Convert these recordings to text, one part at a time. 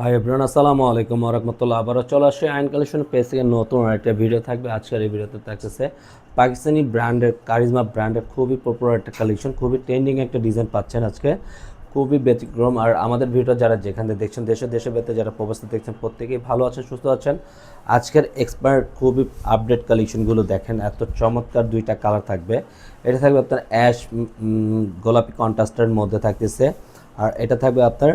Hi everyone আসসালামু আলাইকুম রহমতুল্লাহ। আবারও চলে আসে আইন কালেকশন পেজ থেকে নতুন একটা ভিডিও থাকবে। আজকের এই ভিডিওতে থাকতেছে পাকিস্তানি ব্র্যান্ডের, কারিজমা ব্র্যান্ডের খুবই পপুলার একটা কালেকশন খুবই ট্রেন্ডিং একটা ডিজাইন পাচ্ছেন আজকে। খুবই ব্যতিক্রম। আর আমাদের ভিডিও যারা যেখানে দেখছেন, দেশে দেশে বেতে যারা প্রবাসে দেখছেন, প্রত্যেকেই ভালো আছেন, সুস্থ আছেন। আজকের এক্সপায়ার খুবই আপডেট কালেকশনগুলো দেখেন। এত চমৎকার দুইটা কালার থাকবে। এটা থাকবে আপনার অ্যাশ গোলাপি কন্ট্রাস্টের মধ্যে থাকতেছে। আর এটা থাকবে আপনার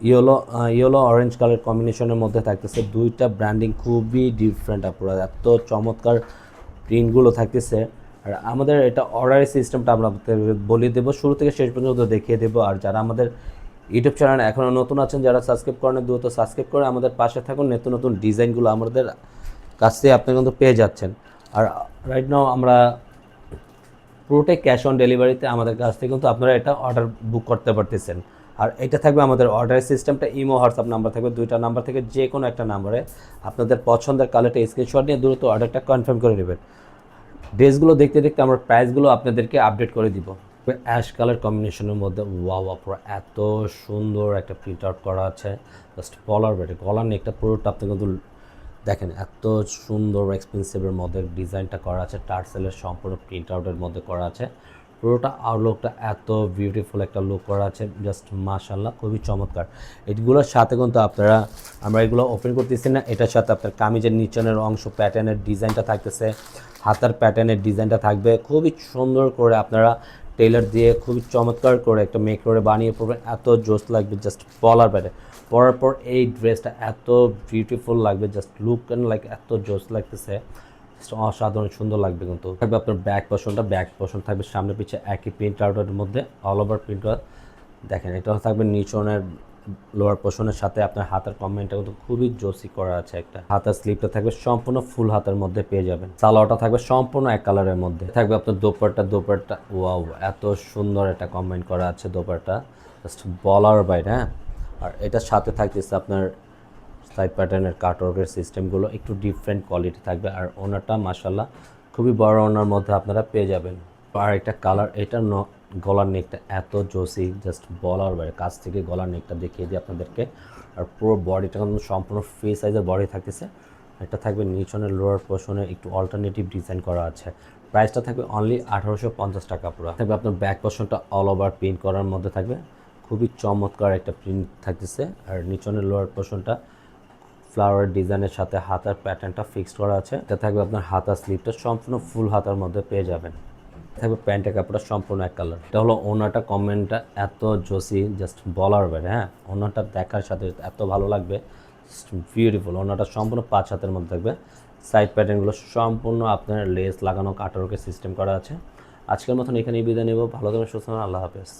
ইয়েলো ইয়েলো অরেঞ্জ কালার কম্বিনেশনের মধ্যে থাকতেছে। দুইটা ব্র্যান্ডিং খুবই ডিফারেন্ট আপনারা এত চমৎকার প্রিন্টগুলো থাকতেছে। আর আমাদের এটা অর্ডারের সিস্টেমটা আমরা বলে দেবো। শুরু থেকে শেষ পর্যন্ত দেখিয়ে দেবো। আর যারা আমাদের ইউটিউব চ্যানেল এখনও নতুন আছেন, যারা সাবস্ক্রাইব করেন, দ্রুত সাবস্ক্রাইব করে আমাদের পাশে থাকুন। নতুন নতুন ডিজাইনগুলো আমাদের কাছ থেকে আপনি কিন্তু পেয়ে যাচ্ছেন। আর রাইট নাও আমরা পুরোটাই ক্যাশ অন ডেলিভারিতে আমাদের কাছ থেকে কিন্তু আপনারা এটা অর্ডার বুক করতে পারতেছেন। আর এটা থাকবে আমাদের অর্ডারের সিস্টেমটা ইমো হোয়াটসঅ্যাপ নাম্বার থাকবে, দুইটা নাম্বার থেকে যে কোনো একটা নাম্বারে আপনাদের পছন্দের কালারটা স্ক্রিনশট নিয়ে দ্রুত অর্ডারটা কনফার্ম করে নেবেন। ড্রেসগুলো দেখতে দেখতে আমরা প্রাইসগুলো আপনাদেরকে আপডেট করে দিব। অ্যাশ কালার কম্বিনেশনের মধ্যে ওয়াও পুরো এত সুন্দর একটা প্রিন্ট আউট করা আছে। জাস্ট পলার বেটে গলার নেকটা পুরোটা আপনি কিন্তু দেখেন, এত সুন্দর এক্সপেন্সিভের মধ্যে ডিজাইনটা করা আছে। টার্সেলের সম্পূর্ণ প্রিন্ট আউটের মধ্যে করা আছে। পুরোটা আউটলুকটা এত বিউটিফুল একটা লুক করা আছে জাস্ট মাশাল্লাহ খুবই চমৎকার। এগুলোর সাথে কিন্তু আপনারা, আমরা এগুলো ওপেন করতেছি না, এটার সাথে আপনার কামিজের নিচনের অংশ প্যাটার্নের ডিজাইনটা থাকতেছে, হাতার প্যাটার্নের ডিজাইনটা থাকবে, খুবই সুন্দর করে আপনারা টেলার দিয়ে খুবই চমৎকার করে একটা মেক করে বানিয়ে পড়বেন এত জোস লাগবে জাস্ট বলার বাইরে পরার পর এই ড্রেসটা এত বিউটিফুল লাগবে জাস্ট লুক অ্যান্ড লাইক এত জোস লাগতেছে। অসাধারণ, সুন্দর লাগবে কিন্তু। থাকবে আপনার ব্যাক পোর্শনটা ব্যাক পোর্শন থাকবে সামনে পিছে একই প্রিন্ট আউটের মধ্যে অল ওভার প্রিন্ট দেখেন, এটা থাকবে নিচনের লোয়ার পোর্শনের সাথে আপনার হাতের কমেন্টটা কিন্তু খুবই জোসি করা আছে একটা। হাতের স্লিপটা থাকবে সম্পূর্ণ ফুল হাতের মধ্যে পেয়ে যাবেন। সালোয়ারটা থাকবে সম্পূর্ণ এক কালারের মধ্যে। থাকবে আপনার দোপারটা দোপারটা ওয়াও এত সুন্দর একটা কমেন্ট করা আছে দোপারটা জাস্ট বলার বাইরে হ্যাঁ? আর এটার সাথে থাকতেছে আপনার সাইড প্যাটার্নের কাটওয়ার্কের সিস্টেমগুলো একটু ডিফারেন্ট কোয়ালিটি থাকবে। আর ওনারটা মাসাল্লাহ খুবই বড় ওনার মধ্যে আপনারা পেয়ে যাবেন। আর একটা কালার এটা ন গলার নেকটা এত জোসি জাস্ট বলার বাইরে, কাছ থেকে গলার নেকটা দেখিয়ে দিই আপনাদেরকে। আর পুরো বডিটা কিন্তু সম্পূর্ণ ফ্রি সাইজের বডি থাকতেছে। এটা থাকবে নিচনের লোয়ার পোর্শনে একটু অল্টারনেটিভ ডিজাইন করা আছে। প্রাইসটা থাকবে অনলি আঠারোশো পঞ্চাশ টাকা পুরো। থাকবে আপনার ব্যাক পোর্শনটা অল ওভার প্রিন্ট করার মধ্যে থাকবে। খুবই চমৎকার একটা প্রিন্ট থাকতেছে। আর নিচনের লোয়ার পোর্শনটা ফ্লাওয়ার ডিজাইনের সাথে হাতার প্যাটার্নটা ফিক্সড করা আছে। এটা থাকবে আপনার হাতা স্লিপটা সম্পূর্ণ ফুল হাতার মধ্যে পেয়ে যাবেন। থাকবে প্যান্টের কাপড়টা সম্পূর্ণ এক কালার এটা হলো ওনাটা কমেন্টটা এত জোসি জাস্ট বলার বাইরে হ্যাঁ? ওনাটা দেখার সাথে এত ভালো লাগবে। বিউটিফুল ওনাটা সম্পূর্ণ পাঁচ হাতের মধ্যে থাকবে। সাইড প্যাটার্নগুলো সম্পূর্ণ আপনার লেস লাগানো কাটারকে সিস্টেম করা আছে। আজকের মতন এখানেই বিদায় নেব। ভালো থাকবেন, সুস্থ আল্লাহ হাফেজ।